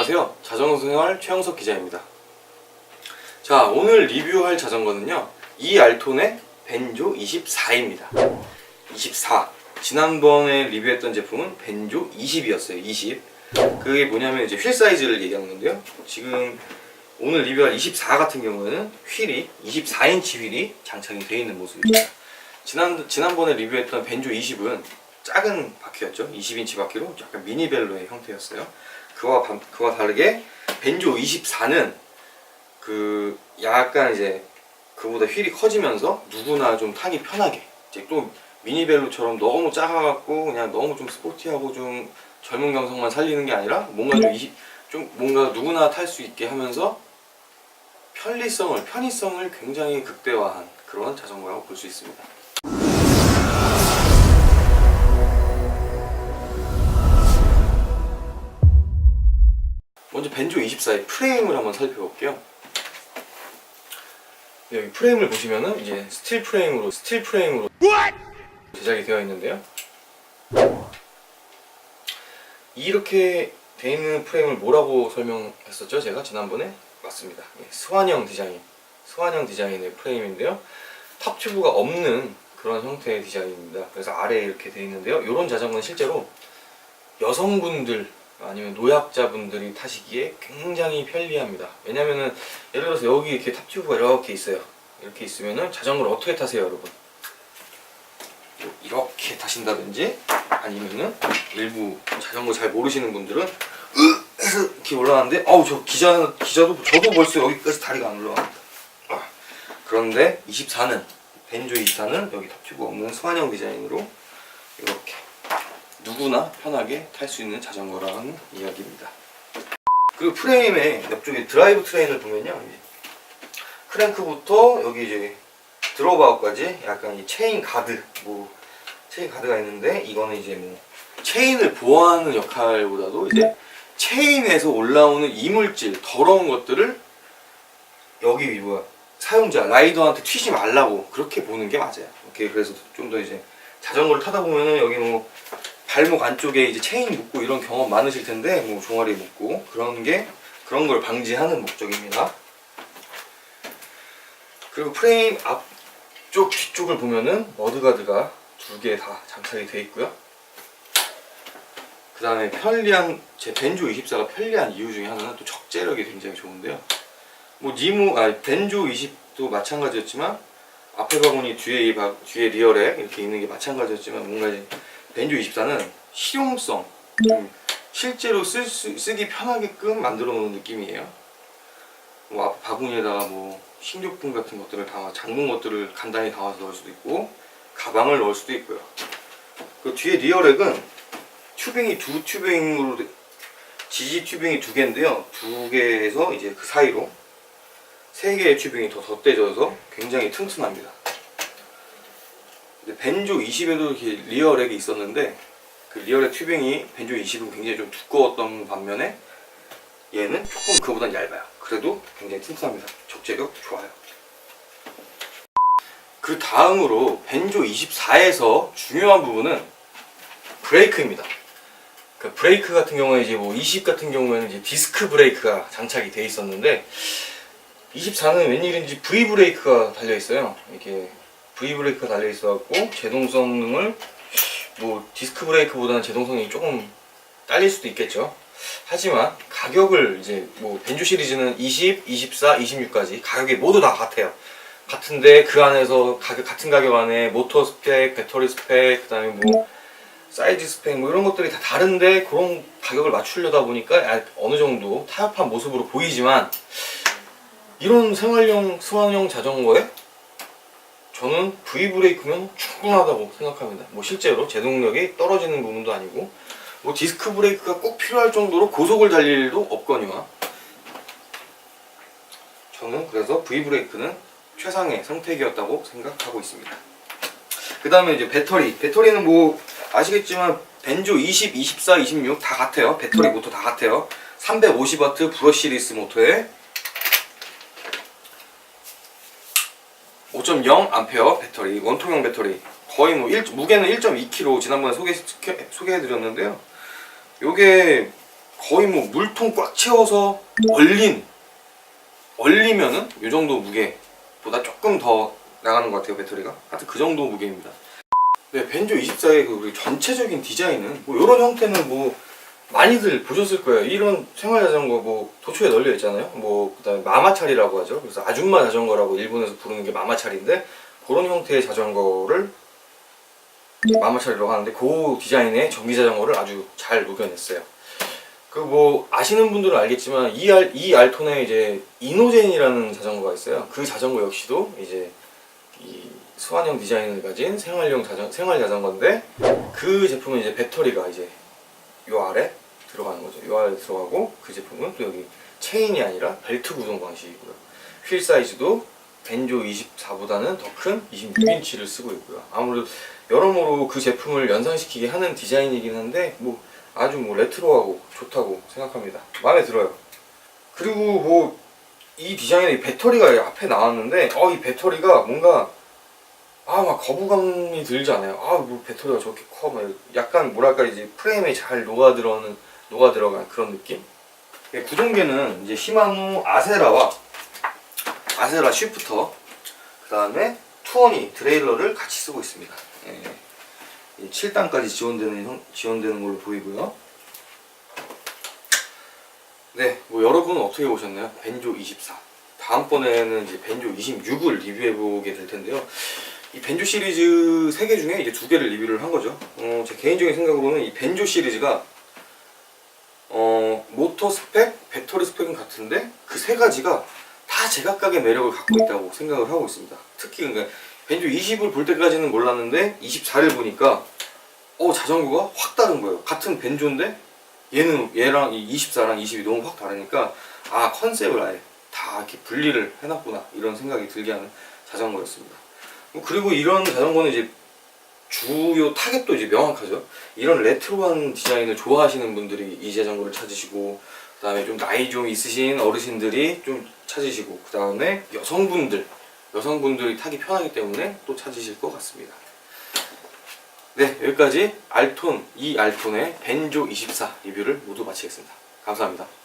안녕하세요. 자전거 생활 최영석 기자입니다. 자, 오늘 리뷰할 자전거는요. 이 알톤의 벤조 24입니다. 24. 지난번에 리뷰했던 제품은 벤조 20이었어요. 20. 그게 뭐냐면 이제 휠 사이즈를 얘기하는 건데요. 지금 오늘 리뷰할 24 같은 경우에는 휠이 24인치 휠이 장착이 되어 있는 모습입니다. 지난 지난번에 리뷰했던 벤조 20은 작은 바퀴였죠. 20인치 바퀴로 약간 미니벨로의 형태였어요. 그와 반- 그와 다르게 벤조 24는 그 약간 이제 그보다 휠이 커지면서 누구나 좀 타기 편하게 이제 또 미니벨로처럼 너무 작아갖고 그냥 너무 좀 스포티하고 좀 젊은 감성만 살리는 게 아니라 뭔가 좀, 이- 좀 뭔가 누구나 탈 수 있게 하면서 편리성을 편의성을 굉장히 극대화한 그런 자전거라고 볼 수 있습니다. 먼저 벤조 24의 프레임을 한번 살펴볼게요. 네, 여기 프레임을 보시면은 이제 스틸 프레임으로 스틸 프레임으로 제작이 되어 있는데요. 이렇게 돼 있는 프레임을 뭐라고 설명했었죠? 제가 지난번에 맞습니다. 예, 스완형 디자인, 스완형 디자인의 프레임인데요. 탑 튜브가 없는 그런 형태의 디자인입니다. 그래서 아래에 이렇게 돼 있는데요. 이런 자전거는 실제로 여성분들 아니면 노약자분들이 타시기에 굉장히 편리합니다. 왜냐면은 예를 들어서 여기 이렇게 탑 튜브가 이렇게 있어요. 이렇게 있으면은 자전거를 어떻게 타세요, 여러분? 이렇게 타신다든지 아니면은 일부 자전거 잘 모르시는 분들은 이렇게 올라가는데 아우 저 기자 기자도 저도 벌써 여기까지 다리가 안 올라갑니다. 아, 그런데 24는 벤조 24는 여기 탑튜브 없는 스완형 디자인으로 이렇게 누구나 편하게 탈 수 있는 자전거라는 이야기입니다. 그리고 프레임의 옆쪽에 드라이브 트레인을 보면요. 크랭크부터 여기 이제 드로바우까지 약간 이 체인 가드 뭐 체인 가드가 있는데 이거는 이제 뭐 체인을 보호하는 역할보다도 이제 체인에서 올라오는 이물질 더러운 것들을 여기 뭐야 사용자 라이더한테 튀지 말라고 그렇게 보는 게 맞아요. 오케이 그래서 좀 더 이제 자전거를 타다 보면은 여기 뭐 발목 안쪽에 이제 체인 묶고 이런 경험 많으실 텐데 뭐 종아리 묶고 그런 게 그런 걸 방지하는 목적입니다. 그리고 프레임 앞쪽 뒤쪽을 보면은 머드가드가 두 개 다 장착이 돼 있고요. 그 다음에 편리한 제 벤조 24가 편리한 이유 중에 하나는 또 적재력이 굉장히 좋은데요. 뭐 니모 아 벤조 20도 마찬가지였지만 앞에 바구니 뒤에 이 바, 뒤에 리어에 이렇게 있는 게 마찬가지였지만 뭔가 이제 벤조 24는 실용성 좀 실제로 쓸 수, 쓰기 편하게끔 만들어 놓은 느낌이에요. 뭐 앞 바구니에다가 뭐 식료품 같은 것들을 담아 작은 것들을 간단히 담아서 넣을 수도 있고 가방을 넣을 수도 있고요. 그 뒤에 리어렉은 튜빙이 두 튜빙으로 돼- 지지 튜빙이 두 개인데요. 두 개에서 이제 그 사이로 세 개의 튜빙이 더 덧대져서 굉장히 튼튼합니다. 근데 벤조 20에도 이렇게 리어렉이 있었는데 그 리어렉 튜빙이 벤조 20은 굉장히 좀 두꺼웠던 반면에 얘는 조금 그거보단 얇아요. 그래도 굉장히 튼튼합니다. 적재력 좋아요. 그 다음으로 벤조 24에서 중요한 부분은 브레이크입니다. 그 브레이크 같은 경우에 이제 뭐 20 같은 경우에는 이제 디스크 브레이크가 장착이 돼 있었는데 24는 웬일인지 V 브레이크가 달려 있어요. 이렇게 V 브레이크가 달려 있어갖고 제동성을 뭐 디스크 브레이크보다는 제동성이 조금 딸릴 수도 있겠죠. 하지만 가격을 이제 뭐 벤조 시리즈는 20, 24, 26까지 가격이 모두 다 같아요. 같은데 그 안에서 가격 같은 가격 안에 모터 스펙, 배터리 스펙, 그다음에 뭐 사이즈 스펙 뭐 이런 것들이 다 다른데 그런 가격을 맞추려다 보니까 아- 어느 정도 타협한 모습으로 보이지만 이런 생활용 스완형 자전거에 저는 V 브레이크면 충분하다고 생각합니다. 뭐 실제로 제동력이 떨어지는 부분도 아니고 뭐 디스크 브레이크가 꼭 필요할 정도로 고속을 달릴 일도 없거니와 저는 그래서 V 브레이크는 최상의 선택이었다고 생각하고 있습니다. 그 다음에 이제 배터리. 배터리는 뭐 아시겠지만 벤조 20, 24, 26 다 같아요. 배터리 모터 다 같아요. 350W 브러시리스 모터에 5.0A 배터리, 원통형 배터리. 거의 뭐 일, 무게는 1.2kg 지난번에 소개, 소개해드렸는데요. 요게 거의 뭐 물통 꽉 채워서 얼린 얼리면은 이 정도 무게보다 조금 더 나가는 것 같아요 배터리가 하여튼 그 정도 무게입니다 네 벤조 24의 그 전체적인 디자인은 뭐 이런 형태는 뭐 많이들 보셨을 거예요 이런 생활 자전거 뭐 도초에 널려 있잖아요 뭐 그다음에 마마차리라고 하죠 그래서 아줌마 자전거라고 일본에서 부르는 게 마마차리인데 그런 형태의 자전거를 마마차리라고 하는데 그 디자인의 전기 자전거를 아주 잘 녹여냈어요. 그 뭐 아시는 분들은 알겠지만 이, 알, 이 알톤에 이제 이노젠이라는 자전거가 있어요. 그 자전거 역시도 이제 이 수완형 디자인을 가진 생활용 자전 생활 자전거인데 그 제품은 이제 배터리가 이제 요 아래 들어가는 거죠. 요 아래 들어가고 그 제품은 또 여기 체인이 아니라 벨트 구동 방식이고요. 휠 사이즈도 벤조 24보다는 더 큰 26인치를 쓰고 있고요. 아무래도 여러모로 그 제품을 연상시키게 하는 디자인이긴 한데 뭐 아주 뭐 레트로하고 좋다고 생각합니다. 마음에 들어요. 그리고 뭐 이 디자인의 배터리가 앞에 나왔는데 어 이 배터리가 뭔가 아 막 거부감이 들지 않아요. 아 뭐 배터리가 저렇게 커, 막 약간 뭐랄까 이제 프레임에 잘 녹아 들어는 녹아 들어간 그런 느낌. 네, 구동계는 이제 시마노 아세라와 아세라 쉬프터 그 다음에 투어니 드레일러를 같이 쓰고 있습니다. 예. 7단까지 지원되는 형- 지원되는 걸로 보이고요. 네, 뭐 여러분은 어떻게 보셨나요? 벤조 24. 다음번에는 이제 벤조 26을 리뷰해 보게 될 텐데요. 이 벤조 시리즈 3개 중에 이제 두 개를 리뷰를 한 거죠. 어, 제 개인적인 생각으로는 이 벤조 시리즈가 어, 모터 스펙, 배터리 스펙은 같은데 그 세 가지가 다 제각각의 매력을 갖고 있다고 생각을 하고 있습니다. 특히 그러니까 벤조 20을 볼 때까지는 몰랐는데 24를 보니까 어 자전거가 확 다른 거예요. 같은 벤조인데 얘는 얘랑 이 24랑 20이 너무 확 다르니까 아 컨셉을 아예 다 이렇게 분리를 해놨구나 이런 생각이 들게 하는 자전거였습니다. 뭐 그리고 이런 자전거는 이제 주요 타겟도 이제 명확하죠. 이런 레트로한 디자인을 좋아하시는 분들이 이 자전거를 찾으시고 그다음에 좀 나이 좀 있으신 어르신들이 좀 찾으시고 그다음에 여성분들 여성분들이 타기 편하기 때문에 또 찾으실 것 같습니다. 네 여기까지 알톤 이 알톤의 벤조 24 리뷰를 모두 마치겠습니다. 감사합니다.